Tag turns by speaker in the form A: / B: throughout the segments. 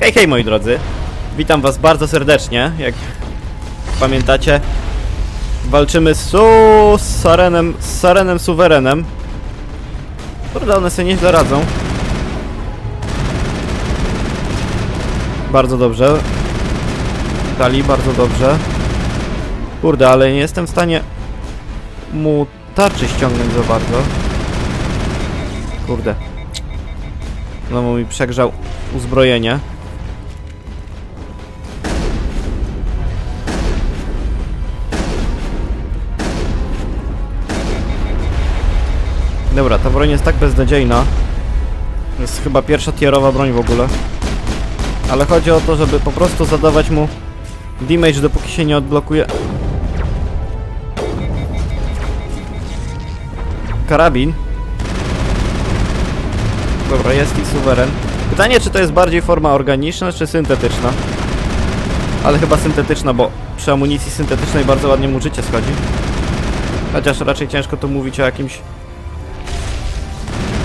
A: Hej, hej moi drodzy. Witam was bardzo serdecznie. Jak pamiętacie, walczymy z, su z Sarenem, z Sarenem Suwerenem. Kurde, one sobie nieźle radzą. Bardzo dobrze. Dali bardzo dobrze. Kurde, ale nie jestem w stanie mu tarczy ściągnąć za bardzo. Kurde. Znowu mi przegrzał uzbrojenie. Dobra, ta broń jest tak beznadziejna. To jest chyba pierwsza tierowa broń w ogóle. Ale chodzi o to, żeby po prostu zadawać mu damage, dopóki się nie odblokuje. Karabin. Dobra, jest i suweren. Pytanie, czy to jest bardziej forma organiczna, czy syntetyczna? Ale chyba syntetyczna, bo przy amunicji syntetycznej bardzo ładnie mu życie schodzi. Chociaż raczej ciężko tu mówić o jakimś...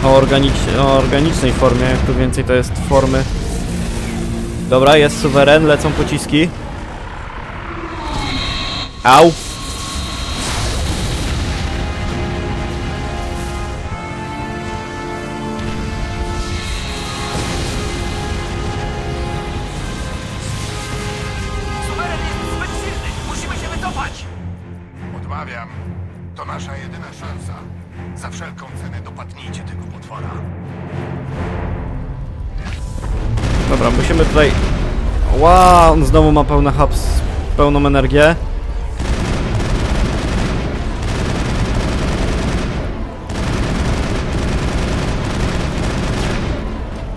A: O, organicz... o organicznej formie, jak tu więcej to jest formy... Dobra, jest suweren, lecą pociski. Au!
B: Suweren jest zbyt silny! Musimy się wycofać!
C: Odmawiam. To nasza jedyna szansa. Za wszelką cenę dopadnijcie tego potwora.
A: Dobra, musimy tutaj... Wow, on znowu ma pełne hubs, pełną energię.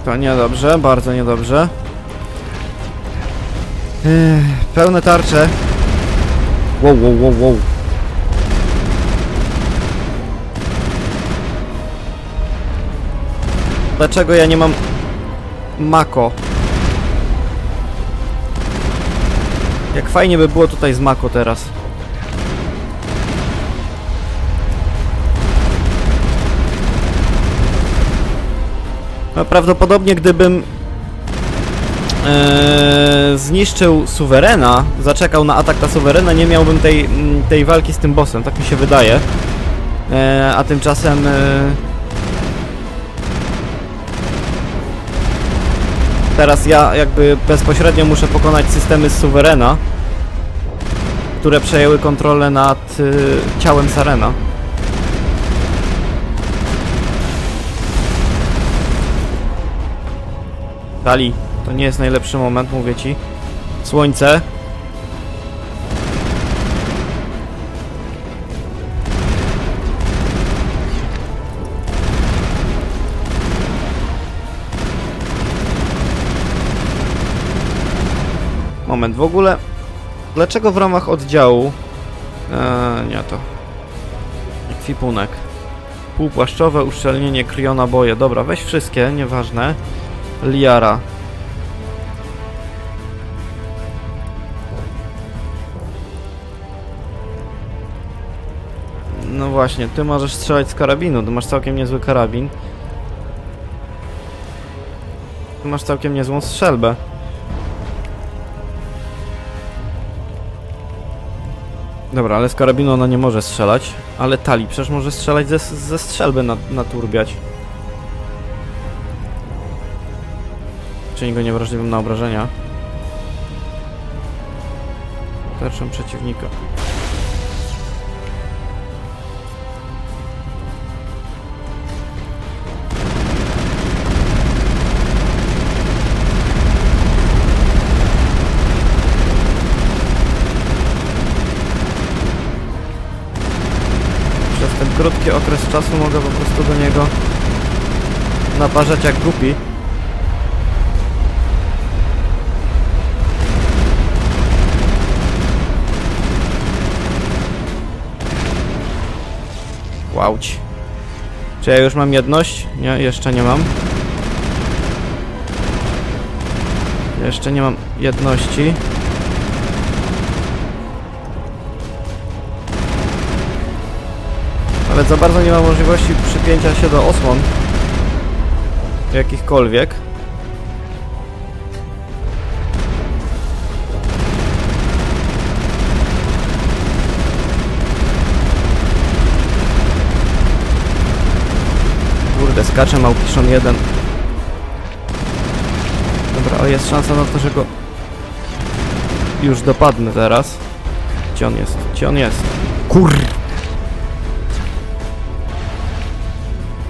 A: To niedobrze, bardzo niedobrze. Ech, pełne tarcze. Wow, wow, wow, wow. Dlaczego ja nie mam Mako. Jak fajnie by było tutaj z Mako teraz. No, prawdopodobnie gdybym e, zniszczył suwerena, zaczekał na atak na suwerena, nie miałbym tej, tej walki z tym bossem, tak mi się wydaje. E, a tymczasem e, Teraz ja jakby bezpośrednio muszę pokonać systemy suwerena, które przejęły kontrolę nad y, ciałem Sarena. Dali, to nie jest najlepszy moment, mówię ci. Słońce. Moment, w ogóle dlaczego w ramach oddziału eee, nie to ekwipunek. Półpłaszczowe uszczelnienie kryjona boje. Dobra, weź wszystkie, nieważne. Liara. No właśnie, ty możesz strzelać z karabinu, ty masz całkiem niezły karabin. Ty masz całkiem niezłą strzelbę Dobra, ale z karabinu ona nie może strzelać. Ale tali przecież może strzelać ze, ze strzelby na, naturbiać. Czyni go niewrażliwym na obrażenia. Tarczą przeciwnika. Krótki okres czasu mogę po prostu do niego naparzać jak głupi. Łauć. Czy ja już mam jedność? Nie, jeszcze nie mam. Jeszcze nie mam jedności. nawet za bardzo nie ma możliwości przypięcia się do osłon jakichkolwiek. Kurde, skacze małpiszon jeden. Dobra, ale jest szansa na to, że go już dopadnę teraz. Gdzie on jest? Gdzie on jest? Kur...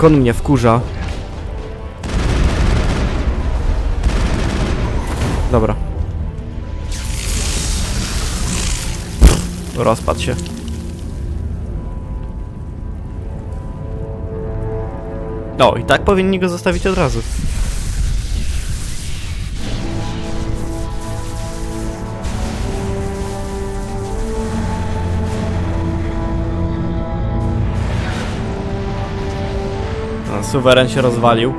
A: Kon mnie wkurza. Dobra. Rozpadł się. No i tak powinni go zostawić od razu. No, suweren się rozwalił.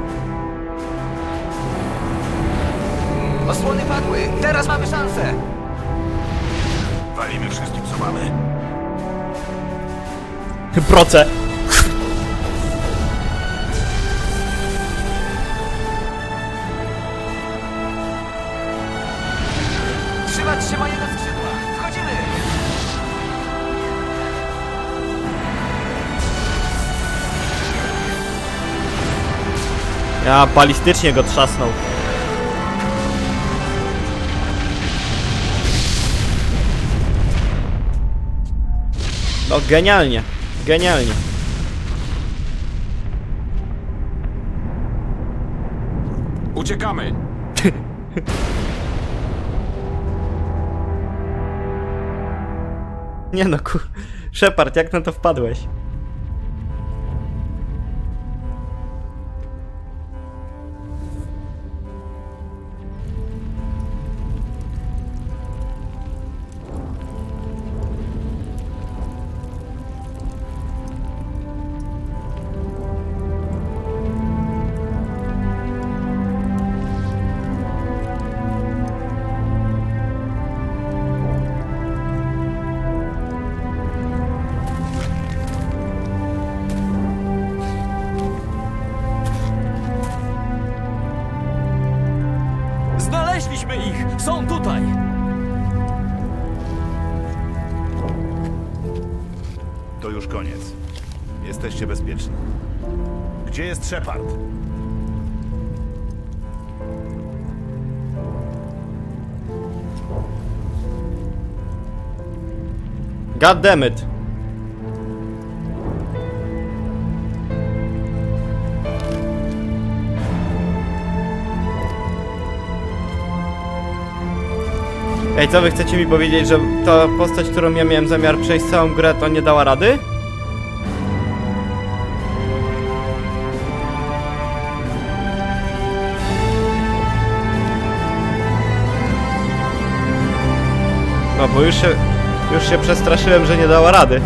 B: Osłony padły. Teraz mamy szansę.
C: Walimy wszystkim, co mamy.
A: Proce. Ja balistycznie go trzasnął. No genialnie, genialnie.
D: Uciekamy!
A: Nie no, kur... Shepard, jak na to wpadłeś?
B: Znaleźliśmy ich. Są tutaj.
E: To już koniec. Jesteście bezpieczni. Gdzie jest Shepard?
A: God damn it. Ej, co wy chcecie mi powiedzieć, że ta postać, którą ja miałem zamiar przejść całą grę, to nie dała rady? No, bo już się, już się przestraszyłem, że nie dała rady.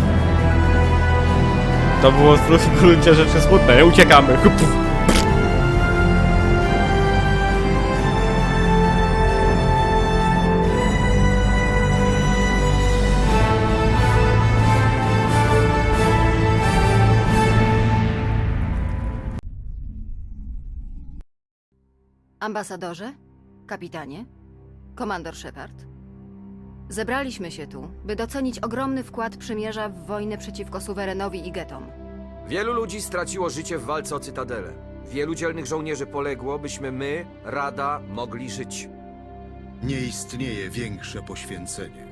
A: To było w gruncie rzeczy smutne? Uciekamy.
F: Ambasadorze, kapitanie, komandor Shepard. Zebraliśmy się tu, by docenić ogromny wkład przymierza w wojnę przeciwko suwerenowi i getom.
G: Wielu ludzi straciło życie w walce o Cytadelę. Wielu dzielnych żołnierzy poległo, byśmy my, Rada, mogli żyć.
H: Nie istnieje większe poświęcenie.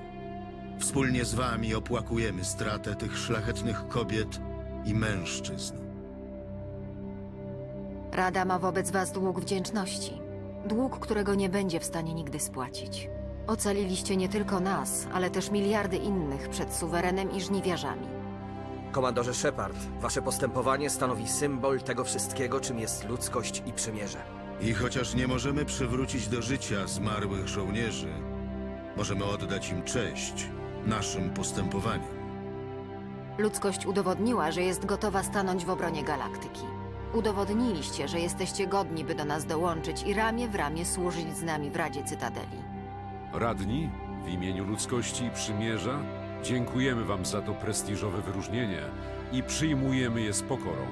H: Wspólnie z wami opłakujemy stratę tych szlachetnych kobiet i mężczyzn.
F: Rada ma wobec was dług wdzięczności. Dług, którego nie będzie w stanie nigdy spłacić. Ocaliliście nie tylko nas, ale też miliardy innych przed suwerenem i żniwiarzami.
G: Komandorze Shepard, wasze postępowanie stanowi symbol tego wszystkiego, czym jest ludzkość i przymierze.
H: I chociaż nie możemy przywrócić do życia zmarłych żołnierzy, możemy oddać im cześć naszym postępowaniem.
F: Ludzkość udowodniła, że jest gotowa stanąć w obronie galaktyki. Udowodniliście, że jesteście godni, by do nas dołączyć i ramię w ramię służyć z nami w Radzie Cytadeli.
D: Radni, w imieniu ludzkości i przymierza, dziękujemy wam za to prestiżowe wyróżnienie i przyjmujemy je z pokorą.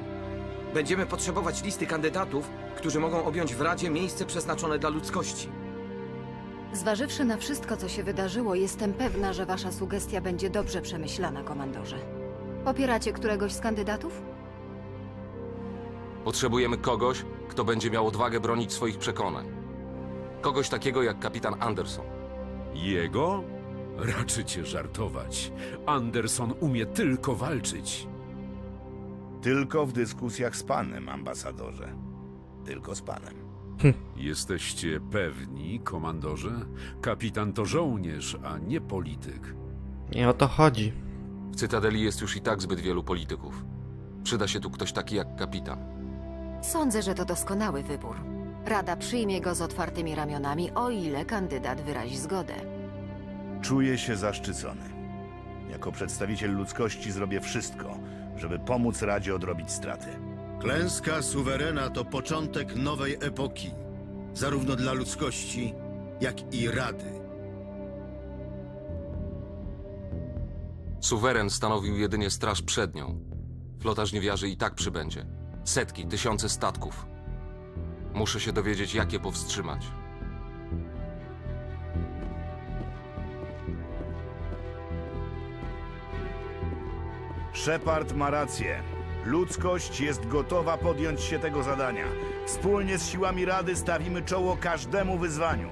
G: Będziemy potrzebować listy kandydatów, którzy mogą objąć w Radzie miejsce przeznaczone dla ludzkości.
F: Zważywszy na wszystko, co się wydarzyło, jestem pewna, że wasza sugestia będzie dobrze przemyślana, komandorze. Popieracie któregoś z kandydatów?
I: Potrzebujemy kogoś, kto będzie miał odwagę bronić swoich przekonań. Kogoś takiego jak kapitan Anderson.
D: Jego? Raczycie żartować. Anderson umie tylko walczyć.
E: Tylko w dyskusjach z panem, ambasadorze. Tylko z panem.
D: Jesteście pewni, komandorze? Kapitan to żołnierz, a nie polityk.
A: Nie o to chodzi.
I: W Cytadeli jest już i tak zbyt wielu polityków. Przyda się tu ktoś taki jak kapitan.
F: Sądzę, że to doskonały wybór. Rada przyjmie go z otwartymi ramionami, o ile kandydat wyrazi zgodę.
E: Czuję się zaszczycony. Jako przedstawiciel ludzkości zrobię wszystko, żeby pomóc Radzie odrobić straty.
H: Klęska suwerena to początek nowej epoki, zarówno dla ludzkości, jak i Rady.
I: Suweren stanowił jedynie straż przed nią. Flota żniwiarzy i tak przybędzie. Setki, tysiące statków. Muszę się dowiedzieć, jak je powstrzymać.
E: Shepard ma rację. Ludzkość jest gotowa podjąć się tego zadania. Wspólnie z siłami Rady stawimy czoło każdemu wyzwaniu.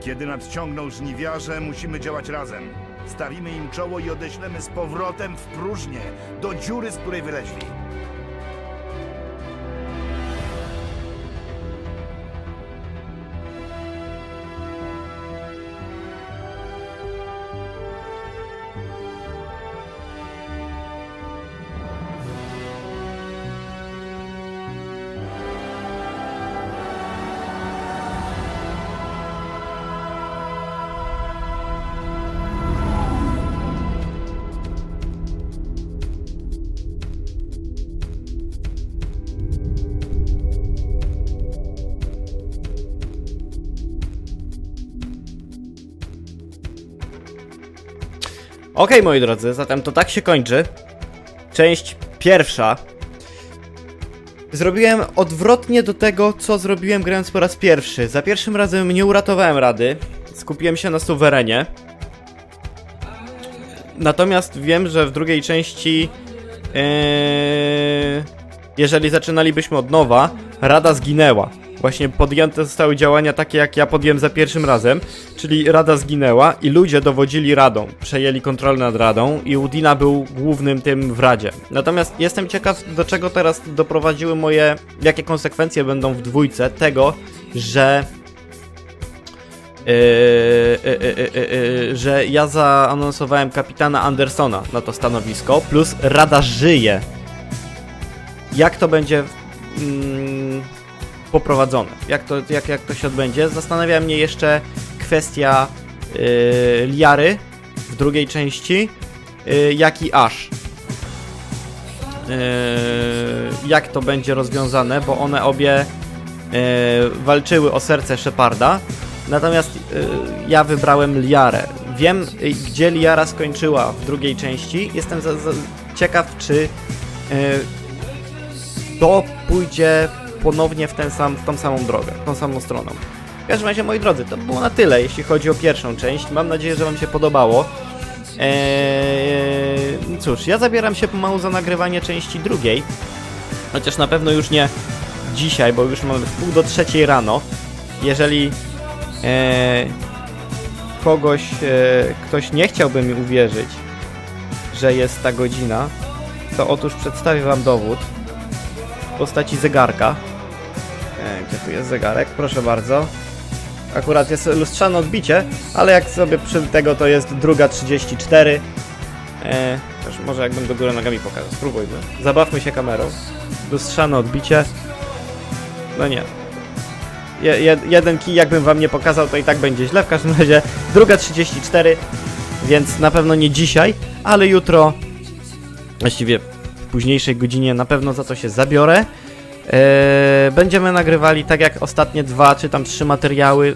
E: Kiedy nadciągną żniwiarze, musimy działać razem. Stawimy im czoło i odeślemy z powrotem w próżnię, do dziury, z której wyleźli.
A: Okej, moi drodzy, zatem to tak się kończy. Część pierwsza. Zrobiłem odwrotnie do tego, co zrobiłem grając po raz pierwszy. Za pierwszym razem nie uratowałem rady. Skupiłem się na suwerenie. Natomiast wiem, że w drugiej części. Yy, jeżeli zaczynalibyśmy od nowa, rada zginęła. Właśnie podjęte zostały działania takie, jak ja podjąłem za pierwszym razem, czyli rada zginęła i ludzie dowodzili radą, przejęli kontrolę nad radą i Udina był głównym tym w radzie. Natomiast jestem ciekaw, do czego teraz doprowadziły moje, jakie konsekwencje będą w dwójce tego, że Yy, yy, yy, yy, yy, że ja zaanonsowałem kapitana Andersona na to stanowisko, plus Rada żyje. Jak to będzie mm, poprowadzone? Jak to, jak, jak to się odbędzie? Zastanawia mnie jeszcze kwestia yy, Liary w drugiej części, yy, jak i Ash. Yy, jak to będzie rozwiązane, bo one obie yy, walczyły o serce Sheparda. Natomiast y, ja wybrałem Liarę. Wiem, y, gdzie Liara skończyła w drugiej części. Jestem za, za, ciekaw, czy y, to pójdzie ponownie w, ten sam, w tą samą drogę, tą samą stroną. W każdym razie, moi drodzy, to było na tyle, jeśli chodzi o pierwszą część. Mam nadzieję, że Wam się podobało. Eee, cóż, ja zabieram się pomału za nagrywanie części drugiej. Chociaż na pewno już nie dzisiaj, bo już mamy pół do trzeciej rano. Jeżeli e, kogoś, e, ktoś nie chciałby mi uwierzyć, że jest ta godzina, to otóż przedstawię wam dowód w postaci zegarka. E, gdzie tu jest zegarek? Proszę bardzo. Akurat jest lustrzane odbicie, ale jak sobie przy tego to jest druga 34. E, też może jakbym do góry nogami pokazał. Spróbujmy. Zabawmy się kamerą. Lustrzane odbicie. No nie, je, jeden kij jakbym wam nie pokazał, to i tak będzie źle. W każdym razie druga 34, więc na pewno nie dzisiaj, ale jutro, właściwie w późniejszej godzinie na pewno za to się zabiorę. Eee, będziemy nagrywali tak jak ostatnie dwa czy tam trzy materiały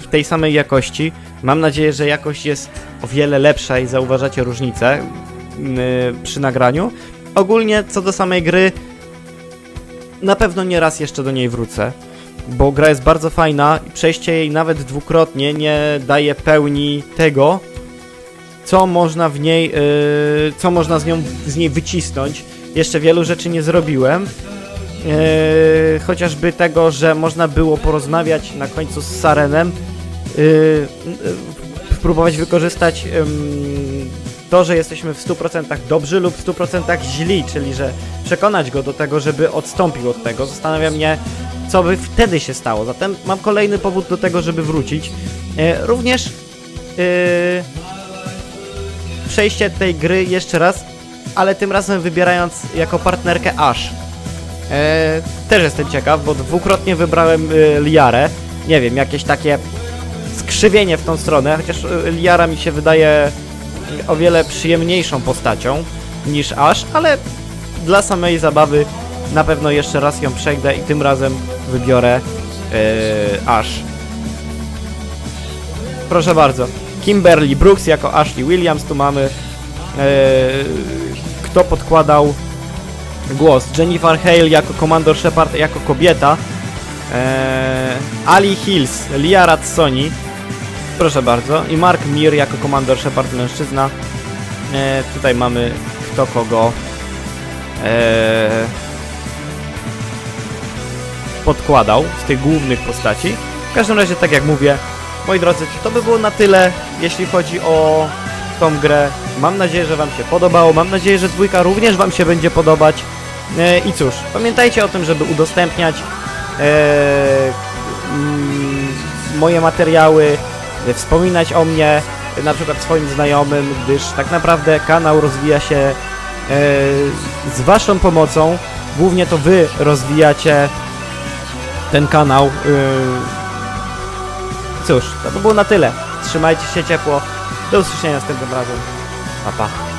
A: w tej samej jakości. Mam nadzieję, że jakość jest o wiele lepsza i zauważacie różnicę yy, przy nagraniu. Ogólnie co do samej gry, na pewno nie raz jeszcze do niej wrócę bo gra jest bardzo fajna i przejście jej nawet dwukrotnie nie daje pełni tego, co można w niej, yy, co można z nią z niej wycisnąć. Jeszcze wielu rzeczy nie zrobiłem, Yy, chociażby tego, że można było porozmawiać na końcu z Sarenem, yy, spróbować wykorzystać to, że jesteśmy w 100% dobrzy lub w 100% źli, czyli że przekonać go do tego, żeby odstąpił od tego. Zastanawia mnie, co by wtedy się stało. Zatem mam kolejny powód do tego, żeby wrócić. Yy, również przejście tej gry jeszcze raz, ale tym razem wybierając jako partnerkę Ash. E, też jestem ciekaw, bo dwukrotnie wybrałem e, Liarę. Nie wiem, jakieś takie skrzywienie w tą stronę, chociaż e, Liara mi się wydaje o wiele przyjemniejszą postacią niż Ash, ale dla samej zabawy na pewno jeszcze raz ją przejdę i tym razem wybiorę e, Ash. Proszę bardzo. Kimberly Brooks jako Ashley Williams, tu mamy e, kto podkładał głos. Jennifer Hale jako Commander Shepard jako kobieta. Eee, Ali Hills, Liara Sony. Proszę bardzo. I Mark Mir jako Commander Shepard mężczyzna. Eee, tutaj mamy kto kogo eee, podkładał z tych głównych postaci. W każdym razie, tak jak mówię, moi drodzy, to by było na tyle, jeśli chodzi o tą grę. Mam nadzieję, że Wam się podobało. Mam nadzieję, że dwójka również Wam się będzie podobać. E, I cóż, pamiętajcie o tym, żeby udostępniać e, mm, moje materiały, wspominać o mnie, na przykład swoim znajomym, gdyż tak naprawdę kanał rozwija się e, z Waszą pomocą. Głównie to Wy rozwijacie ten kanał. Cóż, to by było na tyle. Trzymajcie się ciepło. Do usłyszenia następnym razem. 好吧。